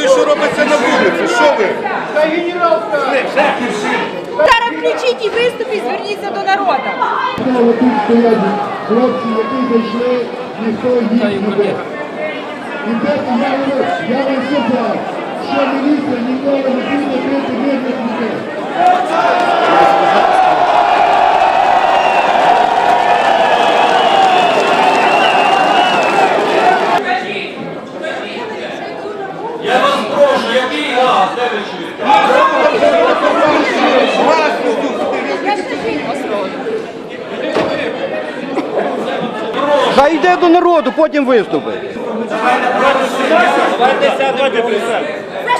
інформацію, що робиться на вулиці. Що ви? Зараз включіть і виступ і зверніться до народу. Тут стоять хлопці, які зайшли, ніхто їх не бив. І те, я вам, я вам сказав, що міністр ніколи не буде бити мирних людей. Я вас прошу, який газ, де ви чуєте? Хай йде до народу, потім виступить. За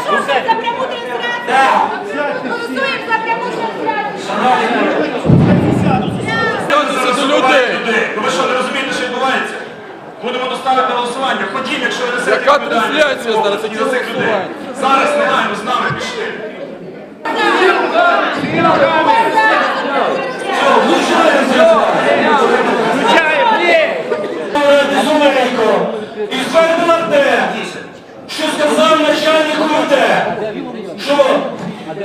що? За пряму трансляцію? Голосуємо за пряму трансляцію. До людей. Ну ви що, не розумієте, що відбувається? Будемо доставити голосування. Ходім, якщо ви несете Яка трансляція зараз? Які людей. Зараз немає, з нами пішли. Зеленко, і звернено те, що сказав начальник УТ, що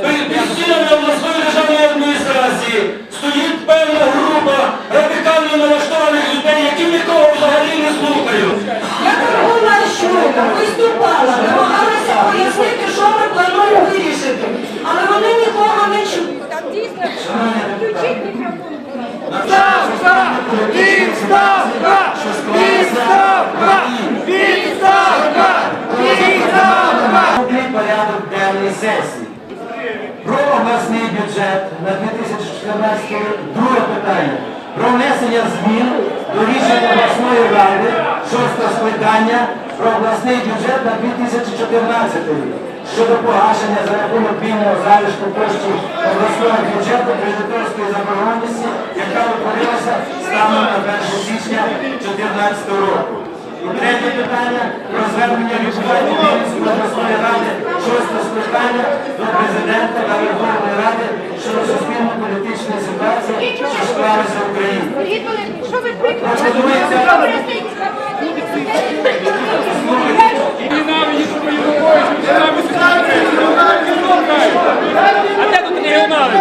під під стінами обласної державної адміністрації стоїть певна група радикально налаштованих людей, які нікого взагалі не слухають. Я торгувала щойно, виступала, намагалася пояснити, що ми плануємо вирішити. Але вони нікого не чують. Там дійсно включіть мікрофон. Такий порядок денний сесії. Про обласний бюджет на 2014 рік. Друге питання. Про внесення змін до рішення обласної ради шостого скликання про обласний бюджет на 2014 рік щодо погашення за рахунок вільного залишку коштів обласного бюджету кредиторської заборгованості, яка утворилася станом на 1 січня 2014 року. І третє питання про звернення відповідної Вінницької обласної ради шостого скликання до президента та Верховної Ради щодо суспільно-політичної ситуації, що склалася в Україні. Що ви Пропонується А де тут регіонали?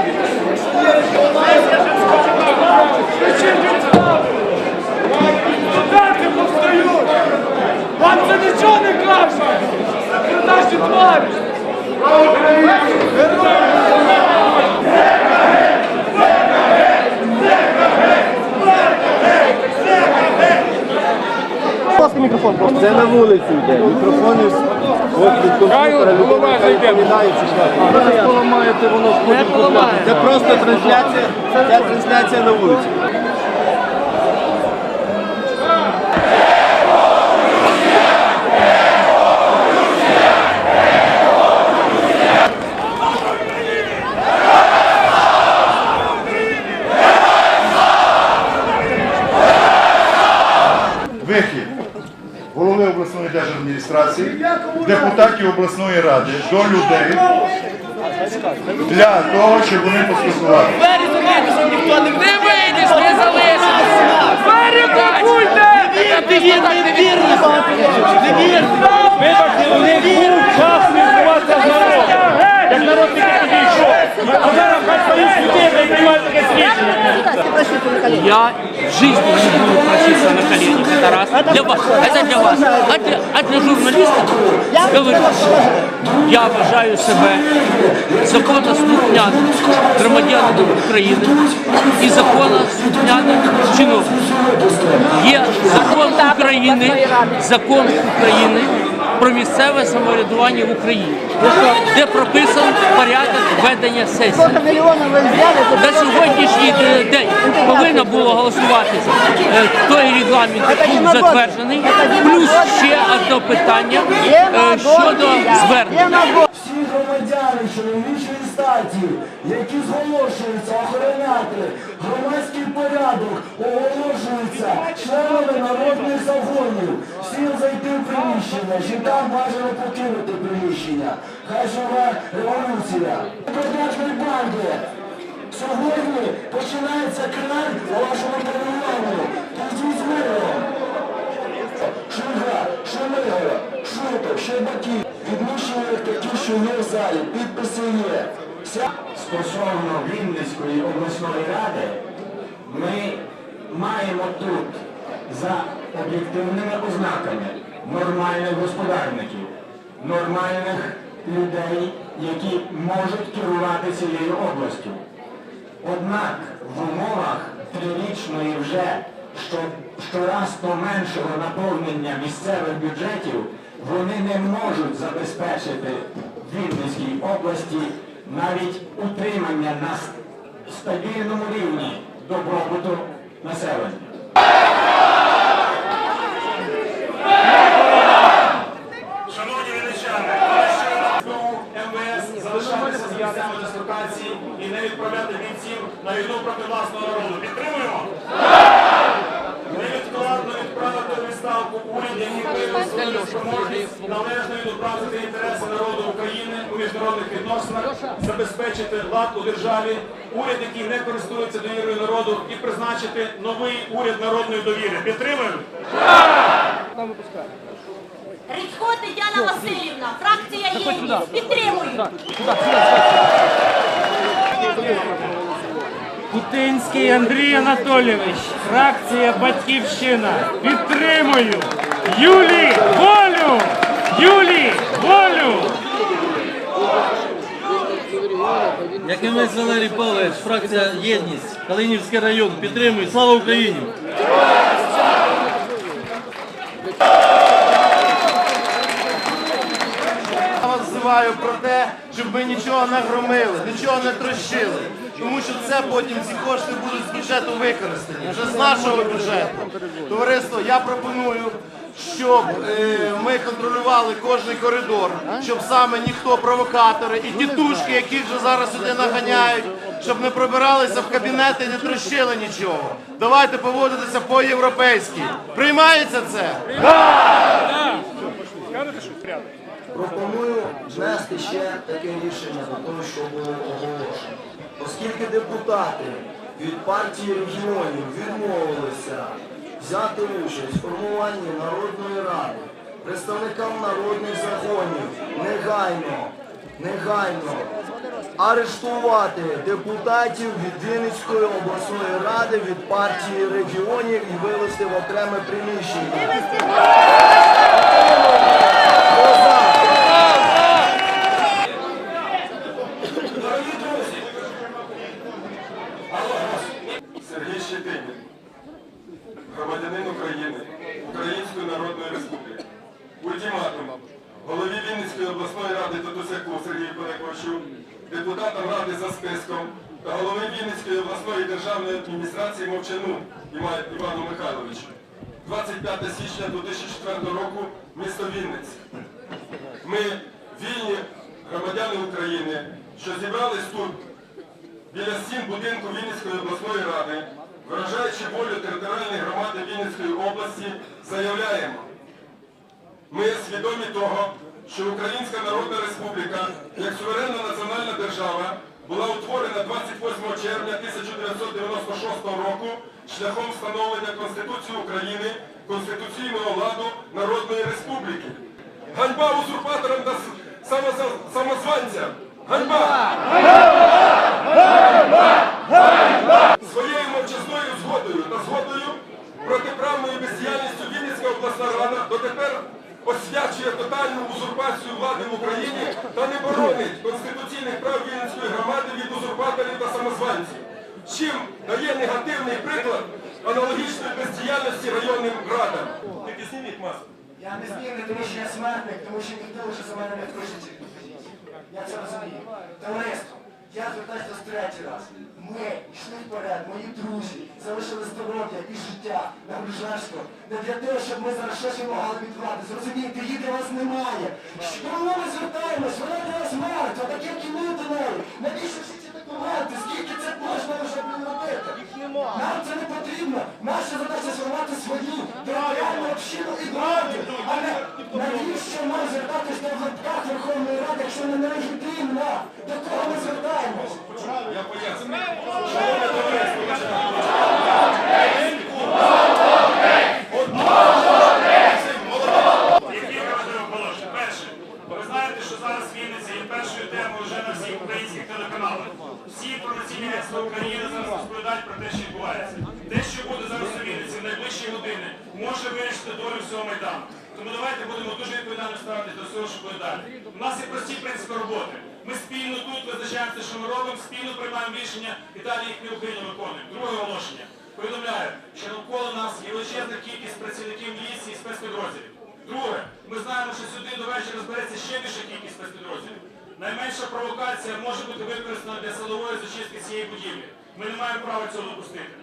Студенти повстають! Вам це нічого не каже! Це наші тварі! мікрофон просто. Це на вулицю йде. Від людина відповідає. Ви поламаєте, воно ж. Це просто трансляція, ця трансляція на вулиці. Вихід голови обласної держадміністрації, депутатів обласної ради до людей для того, щоб вони поспілкувалися. Двері закрити, ніхто не не вийдеш, не залишишся. Двері блокуйте! Не вірте, не вірте! Не вірте! Вибачте, них був час спілкуватися з народом. Як народ не підійшов. А зараз хай стоїть людей, не приймають таке рішення. Я в жизни не буду проситься на коленях. Это раз. Для вас. Это для вас. А для, а для журналистов говорю, я вважаю себе законослухняним громадянином України і законослухняним чиновником. Є закон України, закон України про місцеве самоврядування в Україні, де прописаний порядок ведення сесії. На сьогоднішній день повинно було голосуватися е, той регламент, який був затверджений, плюс ще одне питання е, щодо звернення. Всі громадяни чоловічої статі, які зголошуються охороняти громадський порядок, оголошуються членами народних загонів. Всім зайти в приміщення, жінкам бажано покинути приміщення. Хай живе революція. Продажної банди. Сьогодні починається край на вашому павільйону. Підіть з миром. Шульга, Шумига, Шуток, Щербаків, відміщення такі, що є в залі, підписи є. Стосовно Вінницької обласної ради, ми маємо тут за об'єктивними ознаками нормальних господарників, нормальних людей, які можуть керувати цією областю. Однак в умовах трирічної вже що, щораз то меншого наповнення місцевих бюджетів вони не можуть забезпечити Вінницькій області навіть утримання на стабільному рівні добробуту населення. Народу. Підтримуємо? Невідкладно відправити відставку уряд, який виявив свою спроможність належно відобразити інтереси народу України у міжнародних відносинах, забезпечити лад у державі, уряд, який не користується довірою народу, і призначити новий уряд народної довіри. Підтримуємо? Рідько Тетяна Васильівна, фракція єдність. Підтримую. Путинський Андрій Анатолійович, фракція Батьківщина. Підтримую. Юлі, волю! Юлі, волю! Якимець Валерій Павлович, фракція Єдність, Калинівський район. підтримую. Слава Україні! Я вас взиваю про те, щоб ми нічого не громили, нічого не трощили. Тому що це потім ці кошти будуть з бюджету використані, вже з нашого бюджету. Товариство, я пропоную, щоб е, ми контролювали кожний коридор, щоб саме ніхто провокатори і тітушки, яких вже зараз сюди наганяють, щоб не пробиралися в кабінети і не трощили нічого. Давайте поводитися по-європейськи. Приймається це? Пропоную внести ще таке рішення до того, що було оголошено. Оскільки депутати від партії регіонів відмовилися взяти участь в формуванні Народної ради, представникам народних законів негайно, негайно арештувати депутатів від Вінницької обласної ради від партії регіонів і вивести в окреме приміщення. Сергій Щетинін, громадянин України, Української Народної Республіки. Ультиматум голові Вінницької обласної ради Татусяку Сергію Педаковичу, депутатам ради за списком та голови Вінницької обласної державної адміністрації Мовчану Івану Михайловичу. 25 січня 2004 року, місто Вінниць. Ми вільні громадяни України, що зібрались тут біля стін будинку Вінницької обласної ради, виражаючи волю територіальної громади Вінницької області, заявляємо, ми свідомі того, що Українська Народна Республіка, як суверенна національна держава, була утворена 28 червня 1996 року шляхом встановлення Конституції України, конституційного ладу Народної Республіки. Ганьба узурпаторам та самозванцям! Ганьба! Своєю мовчазною згодою та згодою протиправною бездіяльністю Вінницька обласна рада дотепер освячує тотальну узурпацію влади в Україні та не боронить конституційних прав Вінницької громади від узурпаторів та самозванців, чим дає негативний приклад аналогічної бездіяльності районним радам. Тільки зніміть маску. Я не зміг тому, що я смертник, тому що ніхто вже за мене не пишеться. Я це розумію. Товариство, я звертаюся в третій раз. Ми йшли вперед, мої друзі, залишили здоров'я і життя на Гружевську. Не для того, щоб ми зараз щось могли від влади. Зрозумійте, її для вас немає. Чому ми звертаємось? Вона для вас мертва, таке кіно до неї. Навіщо всі ці документи? Скільки це можна вже робити? Нам це не потрібно. Наша задача сформувати свою територіальну общину і владу. А не навіщо нам звертатись до лапках Верховної Ради, якщо не легітимна? До кого ми звертаємось? Я поясню. Які важливі положення? Перше, ви знаєте, що зараз Вінниця є першою темою вже на всіх українських телеканалах. Всі інформаційні агентства України зараз розповідають про те, що відбувається. Те, що буде зараз у Вінниці в найближчі години, може вирішити долю всього Майдану. Тому давайте будемо дуже відповідально ставитися до всього, що буде далі. У нас є прості принципи роботи. Ми спільно тут визначаємося, що ми робимо, спільно приймаємо рішення і далі їх неухильно виконуємо. Друге оголошення. Повідомляю, що навколо нас є величезна кількість працівників міліції і спецпідрозділів. Друге, ми знаємо, що сюди до вечора збереться ще більша кількість спецпідрозділів. Найменша провокація може бути використана для силової зачистки цієї будівлі. Ми не маємо права цього допустити.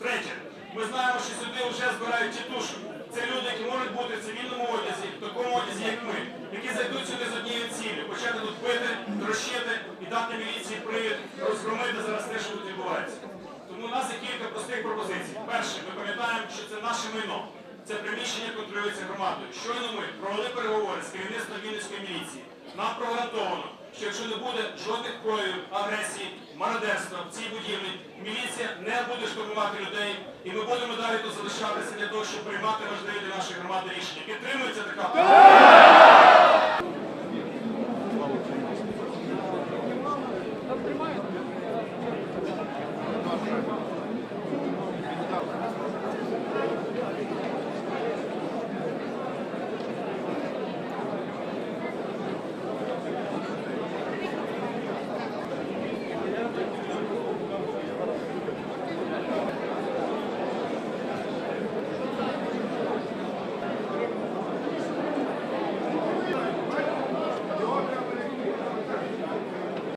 Третє, ми знаємо, що сюди вже збирають тітушок. Це люди, які можуть бути в цивільному одязі, в такому одязі, як ми, які зайдуть сюди з однією цілею, почати тут бити, трощити і дати міліції привід розгромити зараз те, що тут відбувається. Тому у нас є кілька простих пропозицій. Перше, ми пам'ятаємо, що це наше майно. Це приміщення контролюється громадою. Щойно ми провели переговори з керівництвом Вінницької міліції. Нам прогарантовано, що якщо не буде жодних проявів агресії, мародерства в цій будівлі, міліція не буде штурмувати людей, і ми будемо далі тут залишатися для того, щоб приймати важливі для нашої громади рішення. Підтримується така?